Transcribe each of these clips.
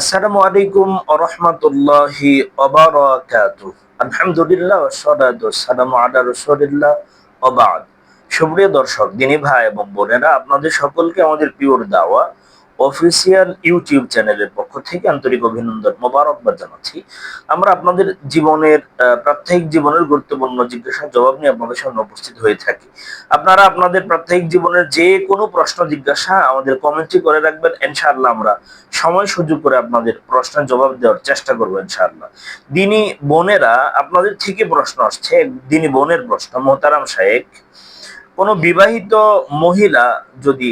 আসসালামু আলাইকুম রহমতুল্লাহি আলহামদুলিল্লাহ সালামু আলা রাসূলিল্লাহ অবাদ সুপ্রিয় দর্শক, দিনী ভাই এবং বোনেরা, আপনাদের সকলকে আমাদের পিওর দাওয়া অফিসিয়াল ইউটিউব চ্যানেলের পক্ষ থেকে আন্তরিক অভিনন্দন মোবারকবাদ জানাচ্ছি। আমরা আপনাদের জীবনের প্রাত্যহিক জীবনের গুরুত্বপূর্ণ জিজ্ঞাসা জবাব নিয়ে আপনাদের সামনে উপস্থিত হয়ে থাকি। আপনারা আপনাদের প্রাত্যহিক জীবনের যে কোনো প্রশ্ন জিজ্ঞাসা আমাদের কমেন্টে করে রাখবেন। ইনশাআল্লাহ আমরা সময় সুযোগ করে আপনাদের প্রশ্নের জবাব দেওয়ার চেষ্টা করব ইনশাআল্লাহ। দিনী বোনেরা, আপনাদের থেকে প্রশ্ন আসছে। দিনী বোনের প্রশ্ন, মোহতারাম শাহেক কোনো বিবাহিত মহিলা যদি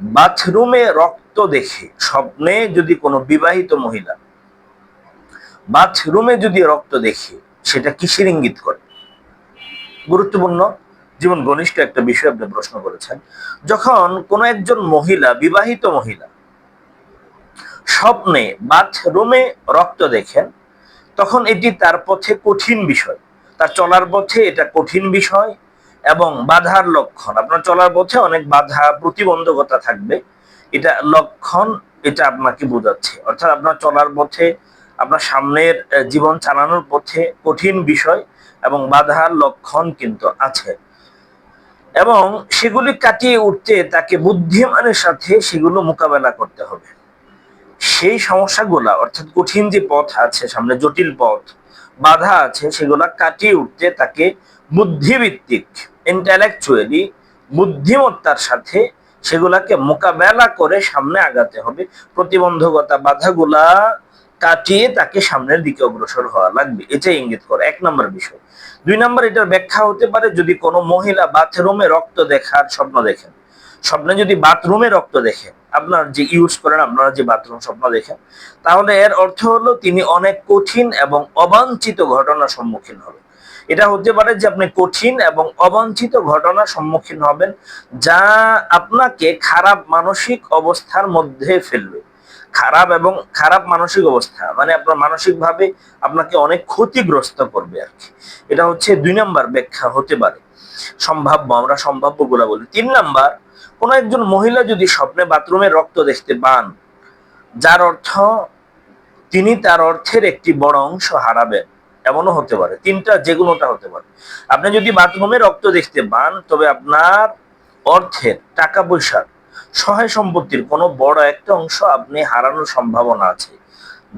বাথরুমে রক্ত দেখে, স্বপ্নে যদি কোনো বিবাহিত মহিলা বাথরুমে যদি রক্ত দেখে, সেটা কিসের ইঙ্গিত করে? গুরুত্বপূর্ণ। জীবন ঘনিষ্ঠ একটা বিষয় আপনি প্রশ্ন করেছেন। যখন কোনো একজন মহিলা, বিবাহিত মহিলা স্বপ্নে বাথরুমে রক্ত দেখেন, তখন এটি তার পথে কঠিন বিষয়। তার চলার পথে এটা কঠিন বিষয়। এবং বাধার লক্ষণ। আপনার চলার পথে অনেক বাধা, প্রতিবন্ধকতা থাকবে। এটা লক্ষণ, এটা আপনাকে বোঝাচ্ছে। অর্থাৎ আপনার চলার পথে, আপনার সামনের জীবন চালানোর পথে কঠিন বিষয় এবং বাধার লক্ষণ কিন্তু আছে। এবং সেগুলি কাটিয়ে উঠতে তাকে বুদ্ধিমানের সাথে সেগুলো মোকাবেলা করতে হবে। সেই সমস্যাগুলা, অর্থাৎ কঠিন যে পথ আছে, সামনে জটিল পথ, বাধা আছে, সেগুলা কাটিয়ে উঠতে তাকে বুদ্ধিভিত্তিক ইন্টালেকচুয়ালি বুদ্ধিমত্তার সাথে সেগুলাকে মোকাবেলা করে সামনে আগাতে হবে। প্রতিবন্ধকতা, বাধাগুলা কাটিয়ে তাকে সামনের দিকে অগ্রসর হওয়া লাগবে। এটাই ইঙ্গিত করে। এক নম্বর বিষয়। দুই নম্বর, এটার ব্যাখ্যা হতে পারে যদি কোনো মহিলা বাথরুমে রক্ত দেখার স্বপ্ন দেখেন। স্বপ্নে যদি বাথরুমে রক্ত দেখেন আপনার যে ইউজ করেন, আপনারা যে বাথরুম স্বপ্ন দেখেন, তাহলে এর অর্থ হলো তিনি অনেক কঠিন এবং অবাঞ্ছিত ঘটনার সম্মুখীন হবেন। এটা হতে পারে যে আপনি কঠিন এবং অবাঞ্ছিত ঘটনার সম্মুখীন হবেন, যা আপনাকে খারাপ মানসিক অবস্থার মধ্যে ফেলবে। খারাপ এবং খারাপ মানসিক অবস্থা মানে আপনার মানসিকভাবে আপনাকে অনেক ক্ষতিগ্রস্ত করবে আর কি। এটা হচ্ছে দুই নাম্বার ব্যাখ্যা হতে পারে। সম্ভাব্য, আমরা সম্ভাব্য বলি। তিন নাম্বার কোন একজন মহিলা যদি স্বপ্নে বাথরুমে রক্ত দেখতে পান, যার অর্থ তিনি তার অর্থের একটি বড় অংশ হারাবেন, এমনও হতে পারে, তিনটা যে কোনোটা হতে পারে। আপনি যদি বাথরুমে রক্ত দেখতে পান, তবে আপনার অর্থের টাকা পয়সার সহায় সম্পত্তির কোনো বড় একটা অংশ আপনি হারানোর সম্ভাবনা আছে,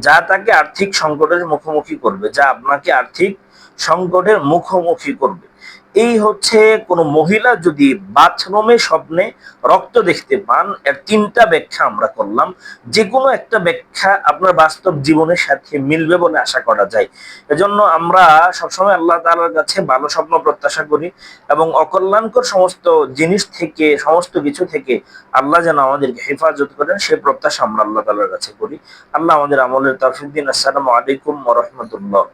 যা তাকে আর্থিক সংকটের মুখোমুখি করবে, যা আপনাকে আর্থিক সংকটের মুখোমুখি করবে। এই হচ্ছে কোনো মহিলা যদি বাথরুমে স্বপ্নে রক্ত দেখতে পান, এর তিনটা ব্যাখ্যা আমরা করলাম। যে কোনো একটা ব্যাখ্যা আপনার বাস্তব জীবনের সাথে মিলবে বলে আশা করা যায়। এজন্য আমরা সবসময় আল্লাহ তাআলার কাছে ভালো স্বপ্ন প্রত্যাশা করি এবং অকল্যাণকর সমস্ত জিনিস থেকে, সমস্ত কিছু থেকে আল্লাহ যেন আমাদেরকে হেফাজত করেন, সে প্রত্যাশা আমরা আল্লাহ তাআলার কাছে করি। আল্লাহ আমাদের আমলের তৌফিক দিন। আসসালামু আলাইকুম রাহমাতুল্লাহ।